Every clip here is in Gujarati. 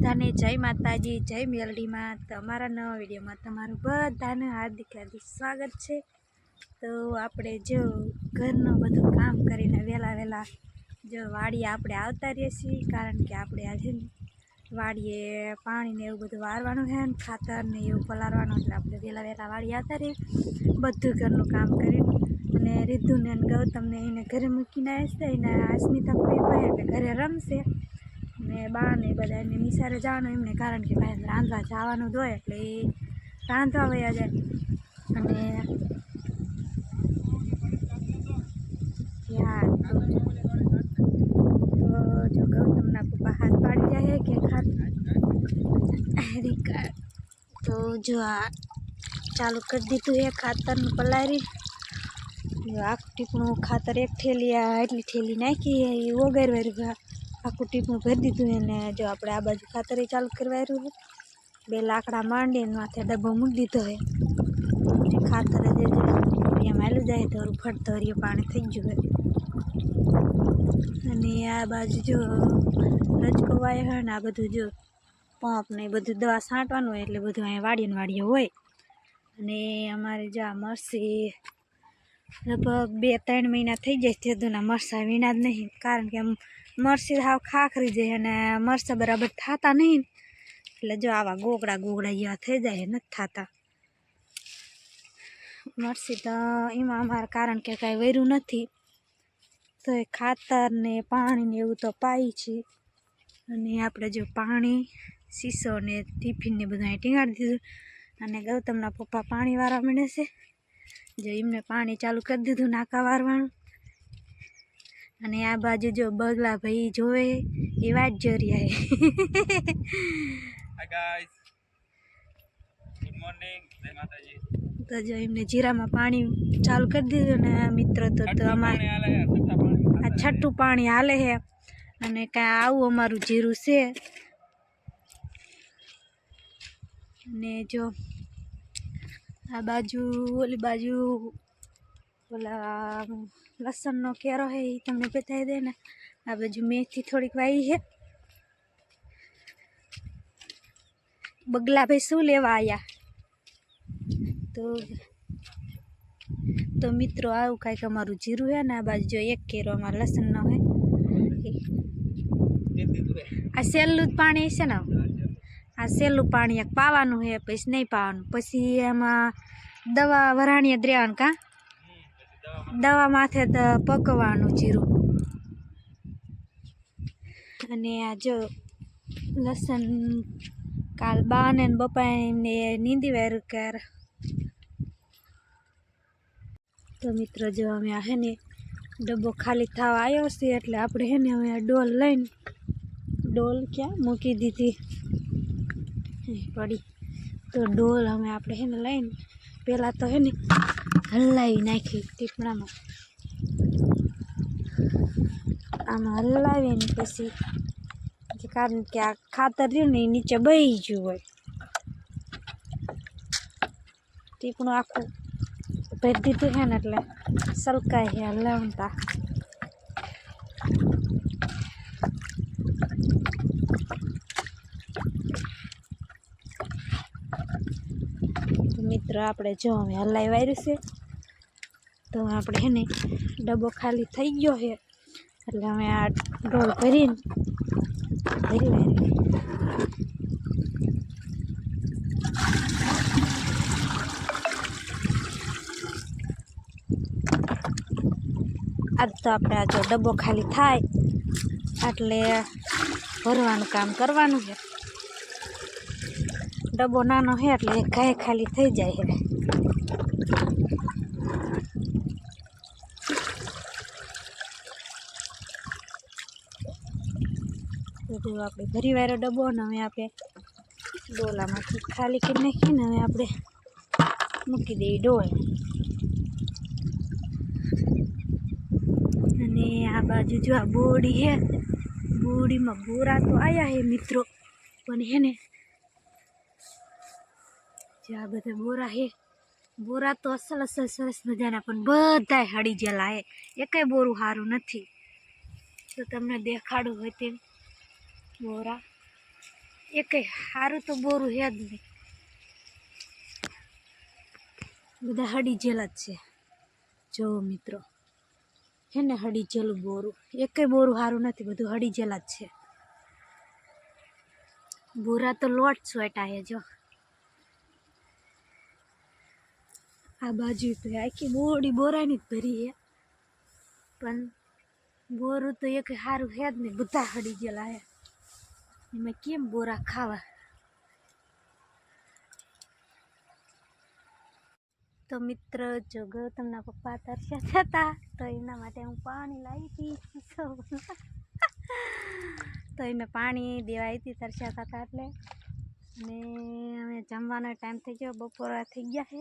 બધાને જય માતાજી, જય મેલડીમાં. તમારા નવા વિડીયોમાં તમારું બધાને હાર્દિક હાર્દિક સ્વાગત છે. તો આપણે જો ઘરનું બધું કામ કરીને વહેલા વહેલા જો વાડીએ આપણે આવતા રહીએ છીએ, કારણ કે આપણે આજે વાડીએ પાણીને એવું બધું વારવાનું છે ને ખાતર ને એવું પલાળવાનું એટલે આપણે વહેલા વહેલા વાડીએ આવતા રહીએ, બધું ઘરનું કામ કરીને. અને રીધુને ગૌતમને એને ઘરે મૂકીને આવશે એને અસ્મિતા ભાઈ એટલે ઘરે રમશે. ને બા ને બધા એમને નિસારે જવાનું એમને, કારણ કે ભાઈ રાંધવા જવાનું જ હોય, એટલે એ રાંધવા વયા જાય. અને જો ગૌતમના પપ્પા હાથ પાડી જાય કે ખાત. તો જો આ ચાલુ કરી દીધું એ ખાતરનું પલારી. આખું ટીપણું ખાતર એક થેલી આ એટલી થેલી નાખી એ વગર વાર્યું આખું ટીપું ભરી દીધું એને જો આપણે આ બાજુ ખાતરે ચાલુ કરવાયું છે. બે લાકડા માંડીને માથે ડબ્બો મૂકી દીધો હોય અને ખાતર જે એમ આવેલું જાય તો ફરતો ધોરીએ પાણી થઈ ગયું હોય. અને આ બાજુ જો રજકો હોય ને, આ બધું જો પંપ ને બધું દવા છાંટવાનું હોય એટલે બધું અહીંયા વાડીએ ને વાડીએ હોય. અને અમારે જો આ મરસી લગભગ બે ત્રણ મહિના થઈ જાય તે દુના મરસા વીણા જ નહીં. કારણ કે આમ મરસી હાવ ખાખરી જાય અને મરસા બરાબર થતા નહીં. એટલે જો આવા ગોગડા ગોગડા જેવા થઈ જાય, નથી થતા. મરસી તો એમાં અમારે કારણ કે કાંઈ વર્યું નથી. તો એ ખાતર ને પાણી ને એવું તો પાઈ છે. અને આપણે જો પાણી શીશો ને ટિફિન ને બધું ટીંગાડી દીધું. અને ગૌતમના પપ્પા પાણી વાળા મળે છે. જો એમને પાણી ચાલુ કરી દીધું નાકા વારવાનું. અને આ બાજુ જો બગલા ભાઈ જોવે એ વાત જોરિયા હાય ગાઈસ ગુડ મોર્નિંગ જય માતાજી તો જો એમને જીરામાં પાણી ચાલુ કરી દીધું ને મિત્રો તો અમારે આ છઠ્ઠું પાણી હાલે છે, છે અને કાંઈ આવું અમારું જીરું છે. અને જો આ બાજુ ઓલી બાજુ ઓલા લસણનો કેરો છે એ તમને બતાવી દે ને આ બાજુ મેથી થોડીક વાઈ છે બગલા ભાઈ શું લેવા આવ્યા તો તો મિત્રો, આવું કાંઈક અમારું જીરું છે ને, આ બાજુ જો એક કેરો અમારે લસણનો હોય આ સહેલું જ પાણી છે ને? આ સહેલું પાણી એક પાવાનું છે પછી નહીં પાવાનું. પછી એમાં દવા વરાણીએ દ્રેવાનું કાં? દવા માથે પકવાનું જીરું. અને આ જો લસણ કાલ બાને ને બપાને નીંદી વાર્યું ક્યાર. તો મિત્રો જો અમે આ હે ને ડબ્બો ખાલી થવા આવ્યો છે એટલે આપણે હે ને આ ડોલ લઈને ડોલ ક્યાં મૂકી દીધી. પડી. તો ડોલ અમે આપણે હે ને લઈને, પહેલાં તો હે ને હલાવી નાખી, ટીપણામાં. આમાં હલાવીને પછી કારણ કે આ ખાતર રહ્યું ને એ નીચે બહી ગયું હોય. ટીપણું આખું ભરી દીધું છે ને એટલે સલકાય છે હલાવતા. મિત્રો, આપણે જો અમે હલાઈ વાર્યું છે. તો આપણે એને ડબ્બો ખાલી થઈ ગયો છે. એટલે અમે આ ડોલ ભરીને ભરી લઈએ. આજ તો આપણે આ જો ડબ્બો ખાલી થાય, એટલે ભરવાનું કામ કરવાનું છે. ડબ્બો નાનો છે એટલે ગાય ખાલી થઈ જાય છે. બધું આપણે ભરી વાળો ડબ્બો ને હવે આપણે ડોલામાંથી ખાલી કરી નાખીને હવે આપણે મૂકી દઈએ ડોલ. અને આ બાજુ જો આ બોડી છે, બોડીમાં બોરા તો આવ્યા છે મિત્રો, પણ હે ને જે આ બધા બોરા છે બોરા તો અસલ અસલ સરસ મજાના, પણ બધાય હળી ગયેલા હે એકેય બોરું સારું નથી. તો તમને દેખાડું હોય તેમ. બોરા એકે સારું તો બોરું હે જ નહીં બધા હડી જેલા જ છે. જો મિત્રો, હે ને હડી જેલું બોરું એકે બોરું સારું નથી, બધું હડી જેલા જ છે. બોરા તો લોટ સ્વેટા હે જો. આ બાજુ તો આખી બોડી બોરાની જ ભરી હે. પણ બોરું તો એક સારું હે જ નહીં બધા હડી ગયેલા હે. એમાં કેમ બોરા ખાવા તો મિત્ર, જો ગૌતમના પપ્પા તરસ્યા હતા તો એના માટે હું પાણી લાવી હતી. તો એને પાણી દેવા હતી, તરસ્યા હતા એટલે. અને અમે જમવાનો ટાઈમ થઈ ગયો, બપોરા થઈ ગયા છે.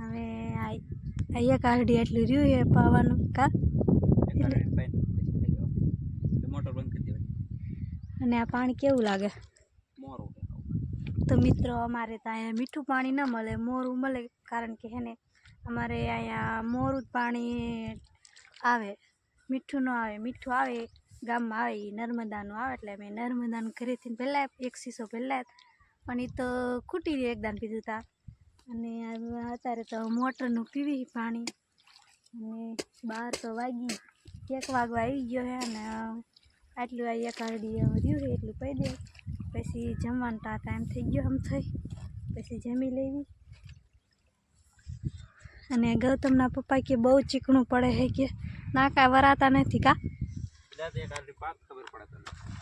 હવે આ કાઢી એટલું રહ્યું એ પાવાનું. કા મોટર બંધ કરી દેવાની અને આ પાણી કેવું લાગે? મોરો તો મિત્રો અમારે તો અહીંયા મીઠું પાણી ન મળે મોરું મળે. કારણ કે હેને અમારે અહીંયા મોરું જ પાણી આવે. મીઠું ન આવે મીઠું આવે ગામમાં આવે એ નર્મદાનું આવે. એટલે અમે નર્મદાનું ઘરેથી પહેલાં એક શીશો પહેલાં પણ એ તો ખૂટી રહ્યું એકદમ પીધું તા. અને અત્યારે તો મોટરનું પીવી પાણી. અને બાર તો વાગી એક વાગવા આવી ગયો છે અને આટલું આ એક આરડી રહ્યું છે એટલું પી દે. પછી જમવાનું તો ટાઈમ થઈ ગયો આમ થઈ. પછી જમી લેવી. અને ગૌતમના પપ્પા કે બહુ ચીકણું પડે છે કે નાકા વરાતા નથી કા?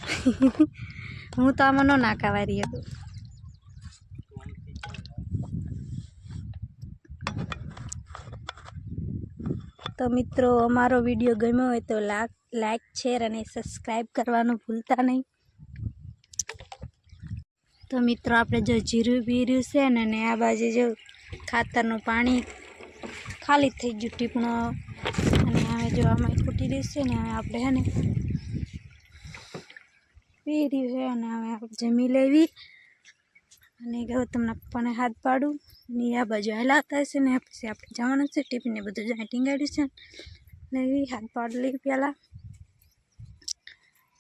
હું તો આમાં ન નાકા વારી હતું. તો મિત્રો, અમારો વીડિયો ગમ્યો હોય તો લાક લાઇક શેર અને સબસ્ક્રાઈબ કરવાનું ભૂલતા નહીં. તો મિત્રો, આપણે જો જીરું બીર્યું છે ને, અને આ બાજુ જો ખાતરનું પાણી ખાલી થઈ ગયું ટીપણો. અને હવે જો આમાં ફૂટી રહ્યું છે ને, હવે આપણે હે ને પી રહ્યું છે અને હવે આપણે જમી લેવી. અને ગૌતમના પપ્પાને હાથ પાડું. ને આ બાજુ હેલા હતા છે ને પછી આપણે જવાનું છે. ટિફિનને બધું જાય ટીંગાડ્યું છે ને હાથ પાડલી પહેલાં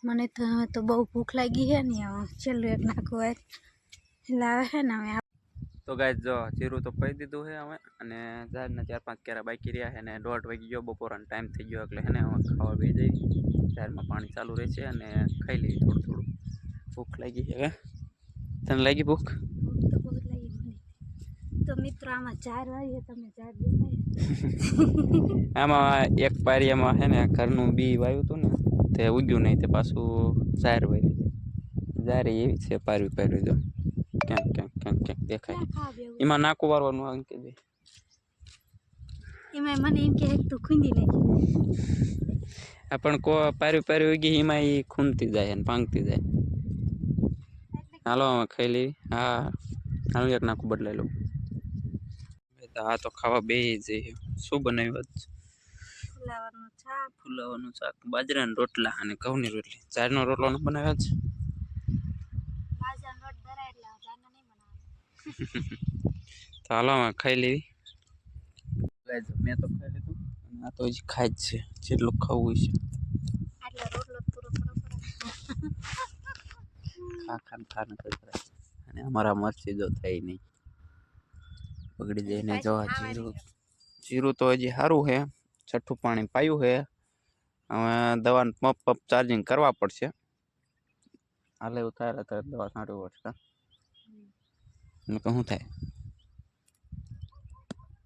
મને તો હવે તો બહુ ભૂખ લાગી છે ને છેલ્લું એક નાખું હોય. એટલે આવે છે ને હવે. તો ગાય જો, જીરું તો પડી દીધું છે હવે. અને ઝાડના ચાર પાંચ કેરા બાકી રહ્યા છે અને દોઢ વાગી ગયો, બપોરનો ટાઈમ થઈ ગયો એટલે ને હવે ખાવા બે જઈ ઝાડમાં પાણી ચાલુ રહેશે અને ખાઈ લઈએ થોડું થોડું. ભૂખ લાગી છે હવે. તને લાગી ભૂખ ભૂખ તો બહુ જ લાગી મને તો મિત્રો આમાં ચાર વાગે તમે ચાર દેખાય. આમાં એક પારિયામાં છે ને ઘરનું બી વાવ્યું હતું ને તે ઉગ્યું નહીં તે પાછું ઝાર વાવ્યું ઝાર એવી છે પારવી પારવી તો ક્યાંક ક્યાંક ક્યાંક ક્યાંક દેખાય. એમાં નાકું વારવાનું આવે કે દે એમાં મને એમ કે તું ખૂંદી નાખી આ પણ કો પારવી પારવી ઉગી એમાં એ ખૂંદતી જાય ને પાંગતી જાય. હાલો અમે ખાઈ લેવી. હા હાલ એક નાખું બદલાઈ લઉં. આ તો ખાવા બે જઈએ શું બનાવ્યું આજ? ફુલાવાનું ફુલાવાનું શાક. બાજરાના રોટલા અને ઘઉંની રોટલી. ચારનો રોટલો ન બનાવ્યો છે તો હાલો અમે ખાઈ લેવી. મેં તો ખાઈ લીધું. અને આ તો હજી ખાય જ છે. જેટલું ખાવું છે. ખા ખાન ખાન ખા ને અને અમારા મરચી જો થઈ નહીં. બગડી દઈને જો જીરું જીરું તો હજી સારું છે. છઠ્ઠું પાણી પાયું છે. હવે દવાનું પંપ પંપ ચાર્જિંગ કરવા પડશે. હાલે થાય તો દવા છાંટવી પડશે. કાં? એટલે શું થાય?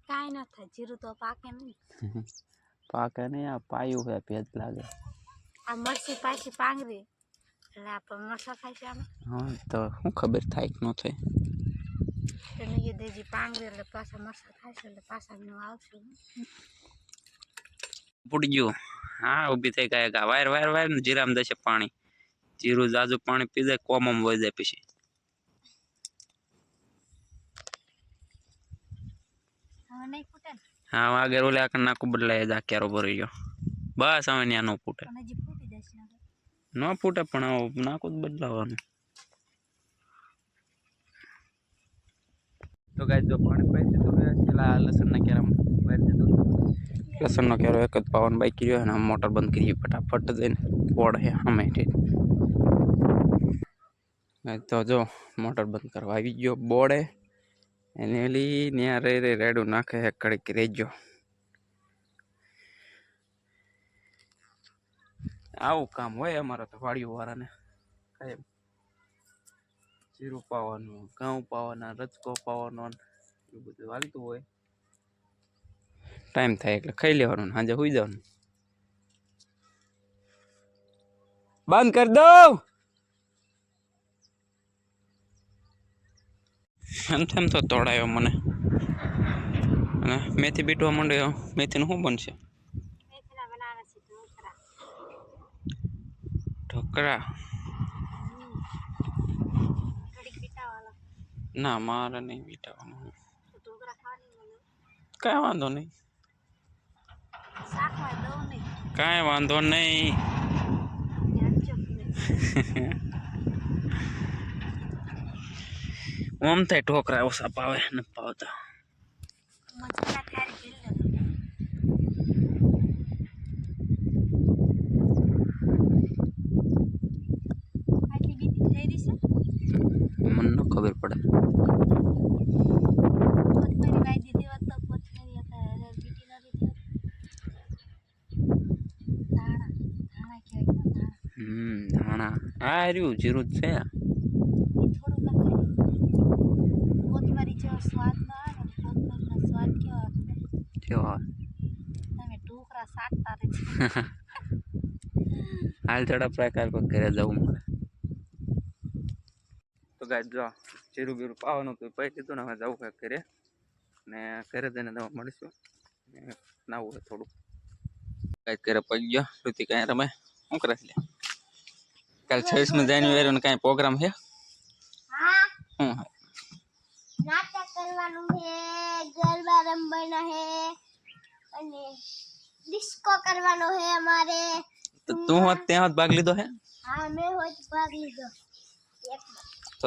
કાંઈ ન થાય. જીરું તો પાકે નહીં. પાકે નહીં. આ પાયું છે ભેજ લાગે. આ મરચી પાછી પાંગરી એટલે આપણે મરસા ખાઈ છે હા તો શું ખબર થાય કે ન થાય? તેને એ દેજી પાંગરી એટલે પાછા મરસા છે એટલે પાછા નું આવશે પૂડી ગયું હા ઊભી થઈ ગયા. વાયર વાયર વાયર ને જીરામ દેશે પાણી. જીરું જાજુ પાણી પી જાય કોમમ વહી જાય પછી. હા આગળ ઓલે આખા નાખું બદલાય જા ક્યારો ભરી ગયો. બસ હવે ત્યાં નો ફૂટે. ન ફૂટે પણ નાકું જ બદલાવાનું. તો ગાય જો પાણી પાઈ દીધું છેલ્લા લસણના કેરામાં પાઈ દીધું. લસણનો કેરો એક જ પાવન બાકી રહ્યો અને મોટર બંધ કરી ફટાફટ જઈને પોળ છે અમે તો જો, મોટર બંધ કરવા આવી ગયો બોડે. એને એલી ત્યાં રે રે, રેડું નાખે હે, કડીક રેજો. આવું કામ હોય અમારા તો વાડીઓ વાળાને કાંઈ જીરું પાવાનું ઘઉં પાવાના રચકો પાવાનો એવું બધું હાલતું હોય. ટાઈમ થાય એટલે ખાઈ લેવાનું સાંજે સુઈ જવાનું. બંધ કરી દઉં. એમ તેમ તો તોડાયો મને. અને મેથી બીટવા માંડ્યો. મેથીનું શું બનશે? ઢોકળા? ના મારે નહીં મને કાંઈ વાંધો નહીં. કાંઈ વાંધો નહીં. ઓમ થાય ઢોકરા ઓછા પાવે ન પાવતા મસાલા ખારી કરી લે આટલી બીજી થઈ રહી છે મને ન ખબર પડે. હમ ધાણા. આ રહ્યું જીરું જ છે. કોથમરી જેવો સ્વાદ ન આવે કોથમરીનો સ્વાદ કેવો આવે જો તમે ઢોકળા સાટતા રહેજો હાલ થોડા પ્રકાર પર ઘરે જવું તો ગાય જો જીરું બીરું પાવાનું તો પૈ દીધું ને હવે જવું કંઈક ઘરે. ને ઘરે જઈને તમે મળીશું. ને નાવું હોય થોડું કાંઈ ઘરે પડી ગયો. શ્રુતિ કાંઈ રમે. શું કરે છે? કાલ છવ્વીસમી જાન્યુઆરી કાંઈ પ્રોગ્રામ છે? હા. નાટક કરવાનું છે ગરબા રમવાના છે અને ડિસ્કો કરવાનો છે અમારે. તો તું હોત ત્યાં હોત ભાગ લીધો હે હા મેં હોત ભાગ લીધો.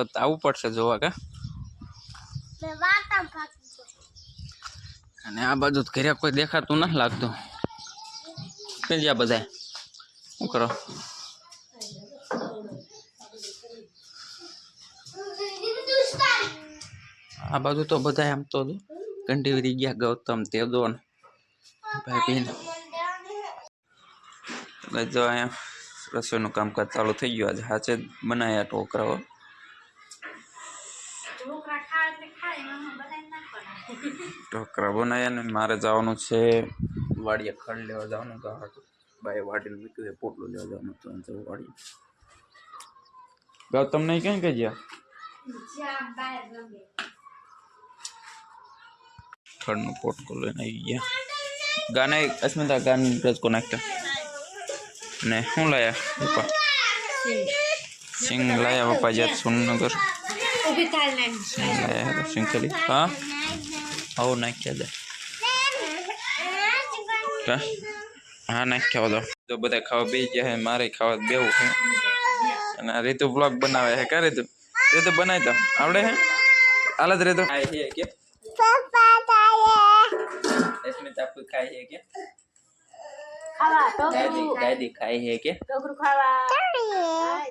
તો આવવું પડશે જોવા કા? અને આ બાજુ ઘરે કોઈ દેખાતું નથી લાગતું. કઈ જ્યાં બધા શું કરો? આ બાજુ તો બધા આમ તો કંઠીવરી ગયા ગૌતમ તેદો ને ભાઈ બહેન જો અહીંયા રસોઈનું કામકાજ ચાલુ થઈ ગયું. આજે હાચે બનાવ્યા ટોકરાઓ ઢોકળા ખાય એટલે ખાય એમાં બનાવી નાખવાના ઢોકરા બનાવ્યા ને મારે જવાનું છે વાડીએ ખડ લેવા જવાનું તો હાટું બાય વાડીને મૂક્યું છે પોટલું લેવા જવાનું તો જવું વાડીએ. ગૌતમ નહીં ક્યાં કે જ્યાં જ્યાં બહાર રમે. ખડનું પોટકો લઈને આવી ગયા. ગાને અસ્મિતા ગાન રજકો નાખતા ને શું લાયા પપ્પા? સિંગ લાયા પપ્પા જાત સુનગર ઊભી થાય ને સિંગ લાયા હતા સિંગ ખાલી. હા? આવો નાખ્યા દે હા નાખ્યા દો તો બધા ખાવા બે ગયા હે મારે ખાવા દેવું છે અને આ રીતુ બ્લોગ બનાવે હે કરે તું રીતુ બનાવી દો આવડે હે હાલ જ રીતુ ખાય છે કે સ્મિતા કોઈ ખાય છે કે ખાવા દાદી દાદી ખાય છે કે ઢોકળું ખાવા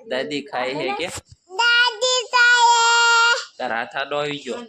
દાદી ખાઈ હે કે દાદી ખાઈ તારા હાથ આડો આવી ગયો